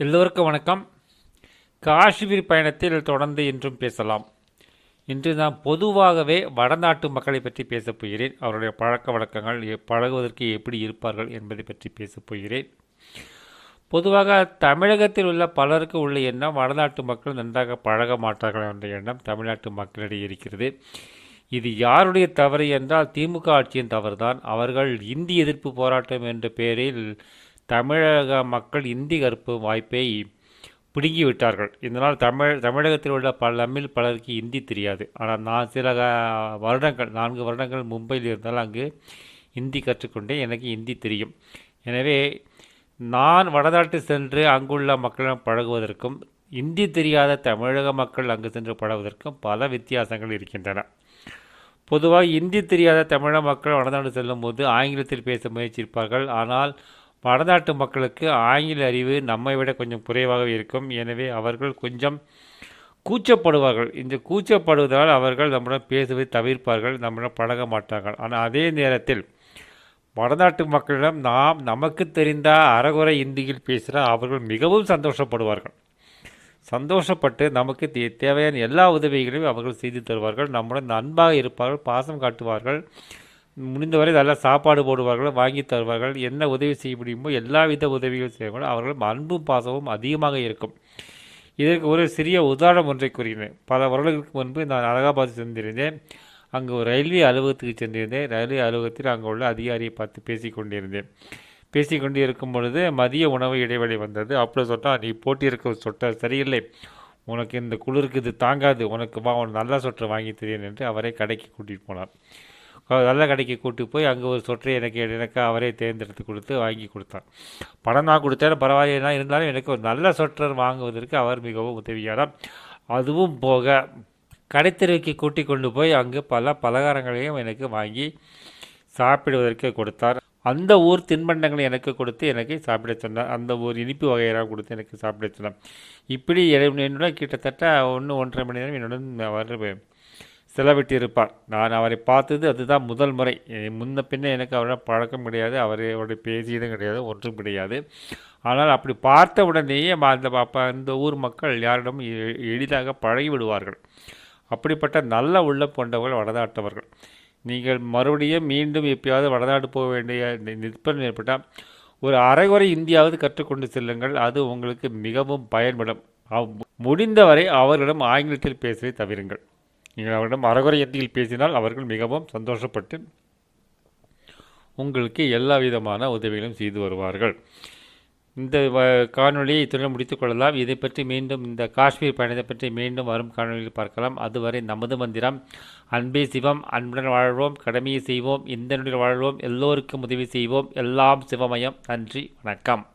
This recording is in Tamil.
எல்லோருக்கும் வணக்கம். காஷ்மீர் பயணத்தில் தொடர்ந்து இன்றும் பேசலாம். இன்று நான் பொதுவாகவே வடநாட்டு மக்களை பற்றி பேசப் போகிறேன். அவருடைய பழக்க வழக்கங்கள் எ- பழகுவதற்கு எப்படி இருப்பார்கள் என்பதை பற்றி பேசப் போகிறேன். பொதுவாக தமிழகத்தில் உள்ள பலருக்கு உள்ள எண்ணம் வடநாட்டு மக்கள் நன்றாக பழக மாட்டார்கள் என்ற எண்ணம் தமிழ்நாட்டு மக்களிடையே இருக்கிறது. இது யாருடைய தவறு என்றால் திமுக ஆட்சியின் தவறுதான். அவர்கள் இந்தி எதிர்ப்பு போராட்டம் என்ற பெயரில் தமிழக மக்கள் இந்தி கற்பு வாய்ப்பை பிடுங்கி விட்டார்கள் இதனால் தமிழ் தமிழகத்தில் உள்ள பல தமிழ் பலருக்கு இந்தி தெரியாது. ஆனால் நான் சில வருடங்கள் நான்கு வருடங்கள் மும்பையில் இருந்தால் அங்கு இந்தி கற்றுக்கொண்டே எனக்கு இந்தி தெரியும். எனவே நான் வடநாட்டு சென்று அங்குள்ள மக்களிடம் பழகுவதற்கும் இந்தி தெரியாத தமிழக மக்கள் அங்கு சென்று பழகுவதற்கும் பல வித்தியாசங்கள் இருக்கின்றன. பொதுவாக இந்தி தெரியாத தமிழக மக்கள் வடநாடு செல்லும்போது ஆங்கிலத்தில் பேச முயற்சிப்பார்கள். ஆனால் வடநாட்டு மக்களுக்கு ஆங்கில அறிவு நம்மை விட கொஞ்சம் குறைவாக இருக்கும். எனவே அவர்கள் கொஞ்சம் கூச்சப்படுவார்கள். இந்த கூச்சப்படுவதால் அவர்கள் நம்முடன் பேசுவதை தவிர்ப்பார்கள் நம்முடன் பழக மாட்டார்கள். ஆனால் அதே நேரத்தில் வடநாட்டு மக்களிடம் நாம் நமக்கு தெரிந்த அறகுறை இந்தியில் பேசுகிற அவர்கள் மிகவும் சந்தோஷப்படுவார்கள். சந்தோஷப்பட்டு நமக்கு தே- தேவையான எல்லா உதவிகளையும் அவர்கள் செய்து தருவார்கள். நம்முடன் அன்பாக இருப்பார்கள் பாசம் காட்டுவார்கள். முடிந்தவரை நல்லா சாப்பாடு போடுவார்கள் வாங்கி தருவார்கள் என்ன உதவி செய்ய முடியுமோ எல்லா வித உதவிகள் செய்வார்கள். அவர்கள் அன்பும் பாசமும் அதிகமாக இருக்கும். இதற்கு ஒரு சிறிய உதாரணம் ஒன்றை கூறுகிறேன். பல வருடங்களுக்கு முன்பு நான் அலகாபாத் சென்றிருந்தேன். அங்கு ஒரு ரயில்வே அலுவலகத்துக்கு சென்றிருந்தேன். ரயில்வே அலுவலகத்தில் அங்கே உள்ள அதிகாரியை பார்த்து பேசி கொண்டிருந்தேன் பேசிக்கொண்டு இருக்கும் பொழுது மதிய உணவு இடைவெளி வந்தது. அப்படி சொன்னால் நீ போட்டியிருக்க சொட்ட சரியில்லை. உனக்கு இந்த குளிருக்கு இது தாங்காது. உனக்கு வா உன் நல்ல சொட்டை வாங்கி தரேன் என்று அவரை கடைக்கு கூட்டிகிட்டு போனார் நல்ல கடைக்கு கூட்டி போய் அங்கே ஒரு சொற்றை எனக்கு எனக்கு அவரே தேர்ந்தெடுத்து கொடுத்து வாங்கி கொடுத்தார் பணம் நான் கொடுத்தேன் பரவாயில்லைனா இருந்தாலும் எனக்கு ஒரு நல்ல சொற்றர் வாங்குவதற்கு அவர் மிகவும் உதவியானார் அதுவும் போக கடைத்தெருவுக்கு கூட்டி கொண்டு போய் அங்கு பல பலகாரங்களையும் எனக்கு வாங்கி சாப்பிடுவதற்கு கொடுத்தார். அந்த ஊர் தின்பண்டங்களை எனக்கு கொடுத்து எனக்கு சாப்பிட சொன்னார். அந்த ஊர் இனிப்பு வகையெல்லாம் கொடுத்து எனக்கு சாப்பிட சொன்னார். இப்படி என்னுடன் கிட்டத்தட்ட ஒன்று ஒன்றரை மணி நேரம் என்னுடன் அவர் செலவிட்டிருப்பார் நான் அவரை பார்த்தது அதுதான் முதல் முறை. முன்ன பின்ன எனக்கு அவரிடம் பழக்கம் கிடையாது. அவர் பேசியதும் கிடையாது. ஒன்றும் கிடையாது. ஆனால் அப்படி பார்த்த உடனேயே அந்த அந்த ஊர் மக்கள் யாரிடம் எ- எளிதாக பழகி விடுவார்கள் அப்படிப்பட்ட நல்ல உள்ளம் கொண்டவர்கள் வடநாட்டவர்கள். நீங்கள் மறுபடியும் மீண்டும் எப்பயாவது வடநாடு போக வேண்டிய நி- ஏற்பட்டால் ஒரு அரைகுறை இந்தியாவது கற்றுக்கொண்டு செல்லுங்கள். அது உங்களுக்கு மிகவும் பயன்படும். அவ்- முடிந்தவரை அவர்களிடம் ஆங்கிலத்தில் பேசுவதை தவிருங்கள். நீங்கள் அவரிடம் அறகுறை எத்தியில் பேசினால் அவர்கள் மிகவும் சந்தோஷப்பட்டு உங்களுக்கு எல்லா விதமான உதவிகளும் செய்து வருவார்கள். இந்த வ- காணொளியை இத்துடன் முடித்துக் கொள்ளலாம். இதை பற்றி மீண்டும் இந்த காஷ்மீர் பயணத்தை பற்றி மீண்டும் வரும் காணொளியில் பார்க்கலாம். அதுவரை நமது மந்திரம் அன்பே சிவம் அன்புடன் வாழ்வோம் கடமையை செய்வோம் இந்த நொடியில் வாழ்வோம் எல்லோருக்கும் உதவி செய்வோம். எல்லாம் சிவமயம். நன்றி வணக்கம்.